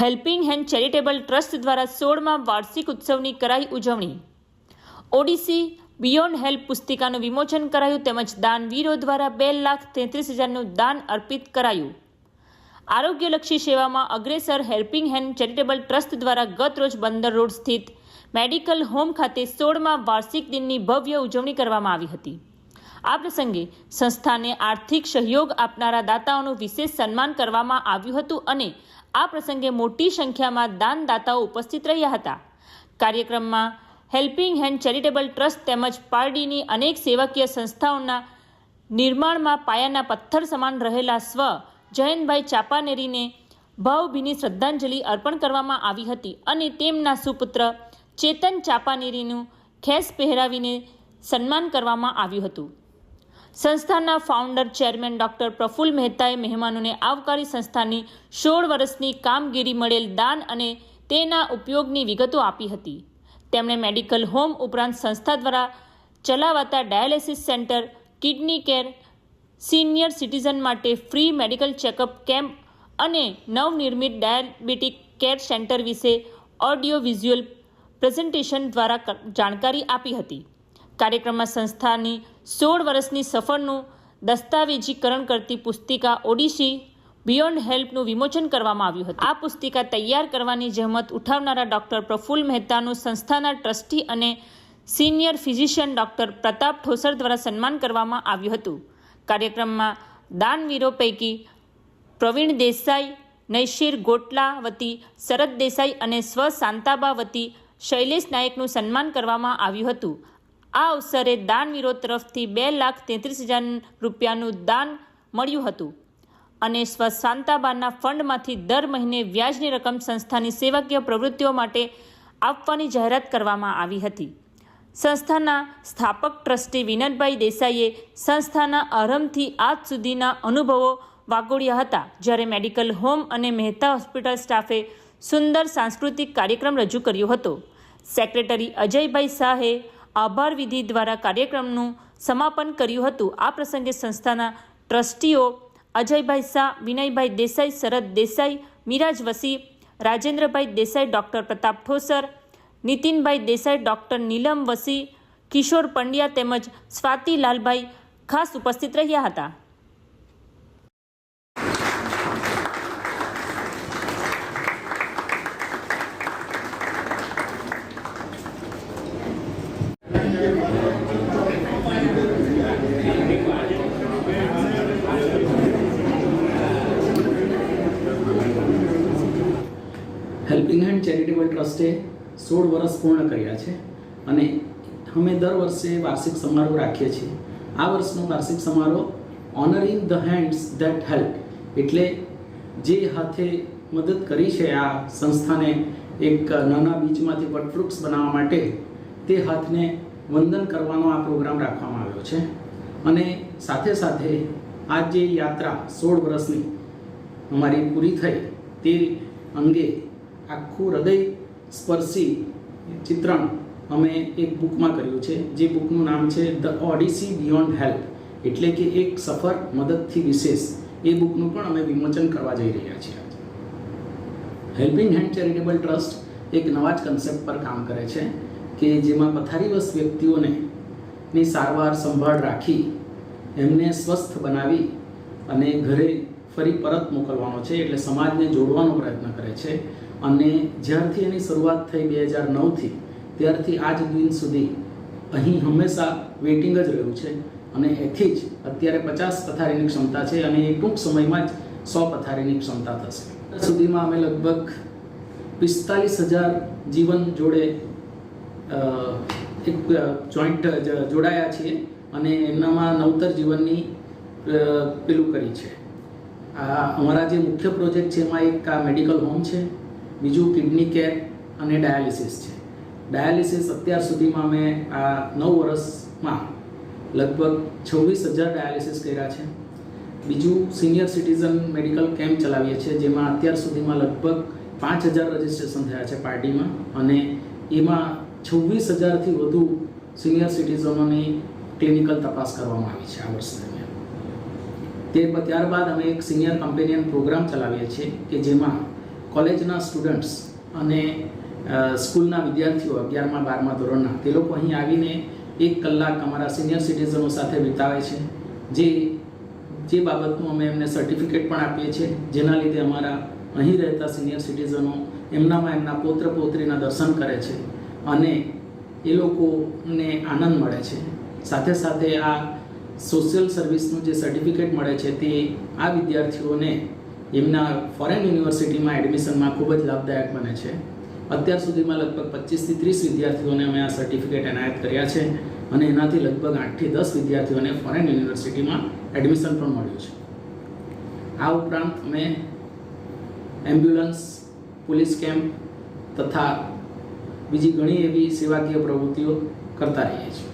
Helping hand charitable trust દ્વારા સોળમાં વાર્ષિક ઉત્સવની કરાઈ ઉજવણી. ઓડિસી બિયોન્ડ હેલ્પ પુસ્તિકાનું વિમોચન કરાયું તેમજ દાનવીરો દ્વારા બે લાખ તેત્રીસ હજારનું દાન અર્પિત કરાયું. આરોગ્યલક્ષી સેવામાં અગ્રેસર હેલ્પિંગ હેન્ડ ચેરિટેબલ ટ્રસ્ટ દ્વારા ગત રોજ બંદર રોડ સ્થિત મેડિકલ હોમ ખાતે સોળમાં વાર્ષિક દિનની ભવ્ય ઉજવણી કરવામાં આવી હતી. આ પ્રસંગે સંસ્થાને આર્થિક સહયોગ આપનારા દાતાઓનું વિશેષ સન્માન કરવામાં આવ્યું હતું અને આ પ્રસંગે મોટી સંખ્યામાં દાનદાતાઓ ઉપસ્થિત રહ્યા હતા. કાર્યક્રમમાં હેલ્પિંગ હેન્ડ ચેરિટેબલ ટ્રસ્ટ તેમજ પારડીની અનેક સેવાકીય સંસ્થાઓના નિર્માણમાં પાયાના પથ્થર સમાન રહેલા સ્વ જયંતભાઈ ચાપાનેરીને ભાવભીની શ્રદ્ધાંજલિ અર્પણ કરવામાં આવી હતી અને તેમના સુપુત્ર ચેતન ચાપાનેરીનું ખેસ પહેરાવીને સન્માન કરવામાં આવ્યું હતું. સંસ્થાના ફાઉન્ડર ચેરમેન ડોક્ટર પ્રફુલ્લ મહેતાએ મહેમાનોને આવકારી સંસ્થાની સોળ વર્ષની કામગીરી મળેલ દાન અને તેના ઉપયોગની વિગતો આપી હતી. તેમણે મેડિકલ હોમ ઉપરાંત સંસ્થા દ્વારા ચલાવાતા dialysis centre, kidney care, senior citizen માટે ફ્રી મેડિકલ ચેકઅપ કેમ્પ અને નવનિર્મિત ડાયાબિટીક કેર સેન્ટર વિશે ઓડિયો વિઝ્યુઅલ પ્રેઝન્ટેશન દ્વારા જાણકારી આપી હતી. કાર્યક્રમમાં સંસ્થાની સોળ વર્ષની સફળનું દસ્તાવેજીકરણ કરતી પુસ્તિકા ઓડિશી બિયોન્ડ હેલ્પનું વિમોચન કરવામાં આવ્યું હતું. આ પુસ્તિકા તૈયાર કરવાની જહેમત ઉઠાવનારા ડૉક્ટર પ્રફુલ્લ મહેતાનું સંસ્થાના ટ્રસ્ટી અને senior physician doctor Pratap Thosar દ્વારા સન્માન કરવામાં આવ્યું હતું. કાર્યક્રમમાં દાનવીરો પૈકી પ્રવીણ દેસાઈ, નૈશિર ગોટલા વતી શરદ દેસાઈ અને સ્વ શાંતાબા વતી શૈલેષ નાયકનું સન્માન કરવામાં આવ્યું હતું. આ અવસરે દાનવીરો તરફથી બે લાખ તેત્રીસ હજાર રૂપિયાનું દાન મળ્યું હતું. અને સ્વ શાંતાબાના ફંડમાંથી દર મહિને વ્યાજની રકમ સંસ્થાની સેવાકીય પ્રવૃત્તિઓ માટે આપવાની જાહેરાત કરવામાં આવી હતી. સંસ્થાના સ્થાપક ટ્રસ્ટી વિનોદભાઈ દેસાઈએ સંસ્થાના આરંભથી આજ સુધીના અનુભવો વાગોળ્યા હતા, જ્યારે મેડિકલ હોમ અને મહેતા હોસ્પિટલ સ્ટાફે સુંદર સાંસ્કૃતિક કાર્યક્રમ રજૂ કર્યો હતો. સેક્રેટરી અજયભાઈ શાહે આભાર વિધિ દ્વારા કાર્યક્રમનું સમાપન કર્યું હતું. આ પ્રસંગે સંસ્થાના ટ્રસ્ટીઓ અજયભાઈ શાહ, વિનયભાઈ દેસાઈ, શરદ દેસાઈ, મિરાજ વસી, રાજેન્દ્રભાઈ દેસાઈ, ડૉક્ટર પ્રતાપ ઠોસર, નીતિનભાઈ દેસાઈ, ડૉક્ટર નીલમ વસી, કિશોર પંડ્યા તેમજ સ્વાતિ લાલભાઈ ખાસ ઉપસ્થિત રહ્યા હતા હેલ્પિંગ હેન્ડ ચેરિટેબલ ટ્રસ્ટે સોળ વર્ષ પૂર્ણ કર્યા છે અને અમે દર વર્ષે વાર્ષિક સમારોહ રાખીએ છીએ. આ વર્ષનો વાર્ષિક સમારોહ honoring the hands that help એટલે જે હાથે મદદ કરી છે આ સંસ્થાને એક નાના બીજમાંથી વટવૃક્ષ બનાવવા માટે તે હાથને વંદન કરવાનો આ પ્રોગ્રામ રાખવામાં આવ્યો છે. અને સાથે સાથે આ જે યાત્રા સોળ વર્ષની અમારી પૂરી થઈ તે અંગે આખું હૃદય સ્પર્શી ચિત્રણ અમે એક બુકમાં કર્યું છે. જે બુકનું નામ છે ધ ઓડિસી બિયોન્ડ હેલ્પ એટલે કે એક સફર મદદથી વિશેષ. એ બુકનું પણ અમે વિમોચન કરવા જઈ રહ્યા છીએ. હેલ્પિંગ હેન્ડ ચેરિટેબલ ટ્રસ્ટ એક નવા જ કન્સેપ્ટ પર કામ કરે છે કે જેમાં પથારીવશ વ્યક્તિઓને ની સારવાર, સંભાળ રાખી એમને સ્વસ્થ બનાવી અને ઘરે ફરી પરત મોકલવાનો છે એટલે સમાજને જોડવાનો પ્રયત્ન કરે છે. અને જ્યારથી એની શરૂઆત થઈ બે હજાર નવથી, ત્યારથી આજ દિન સુધી અહીં હંમેશા વેઇટિંગ જ રહ્યું છે. અને એથી જ અત્યારે પચાસ પથારીની ક્ષમતા છે અને એ ટૂંક સમયમાં જ સો પથારીની ક્ષમતા થશે. સુધીમાં અમે લગભગ પિસ્તાલીસ હજાર જીવન જોડે એક જોઈન્ટ જોડાયા છીએ અને એનામાં નવતર જીવનની પેલું કરી છે. અમારા જે મુખ્ય પ્રોજેક્ટ છે, એમાં એક આ મેડિકલ હોમ છે, બીજું કિડની કેર અને ડાયાલિસિસ છે. ડાયાલિસિસ અત્યાર સુધીમાં અમે આ નવ વર્ષમાં લગભગ છવ્વીસ હજાર ડાયાલિસિસ કર્યા છે. બીજું સિનિયર સિટીઝન મેડિકલ કેમ્પ ચલાવીએ છીએ, જેમાં અત્યાર સુધીમાં લગભગ પાંચ હજાર રજિસ્ટ્રેશન થયા છે પાર્ટીમાં અને એમાં છવ્વીસ હજારથી વધુ સિનિયર સિટીઝનોની ક્લિનિકલ તપાસ કરવામાં આવી છે આ વર્ષ. તે ત્યારબાદ અમે એક સિનિયર કમ્પેનિયન પ્રોગ્રામ ચલાવીએ છીએ કે જેમાં કોલેજના સ્ટુડન્ટ્સ અને સ્કૂલના વિદ્યાર્થીઓ અગિયારમાં, બારમા ધોરણના તે લોકો અહીં આવીને એક કલાક અમારા સિનિયર સિટીઝનો સાથે વિતાવે છે. જે જે બાબતનું અમે એમને સર્ટિફિકેટ પણ આપીએ છીએ, જેના લીધે અમારા અહીં રહેતા સિનિયર સિટીઝનો એમનામાં એમના પૌત્ર પોત્રીના દર્શન કરે છે અને એ લોકોને આનંદ મળે છે. સાથે સાથે આ સોશિયલ સર્વિસનું જે સર્ટિફિકેટ મળે છે તે આ વિદ્યાર્થીઓને એમના ફોરેન યુનિવર્સિટીમાં એડમિશનમાં ખૂબ જ લાભદાયક બને છે. અત્યાર સુધીમાં લગભગ પચીસથી ત્રીસ વિદ્યાર્થીઓને અમે આ સર્ટિફિકેટ એનાયત કર્યા છે અને એનાથી લગભગ આઠથી દસ વિદ્યાર્થીઓને ફોરેન યુનિવર્સિટીમાં એડમિશન પણ મળ્યું છે. આ ઉપરાંત અમે એમ્બ્યુલન્સ પોલીસ કેમ્પ તથા બીજી ઘણી એવી સેવાકીય પ્રવૃત્તિઓ કરતા રહીએ છીએ.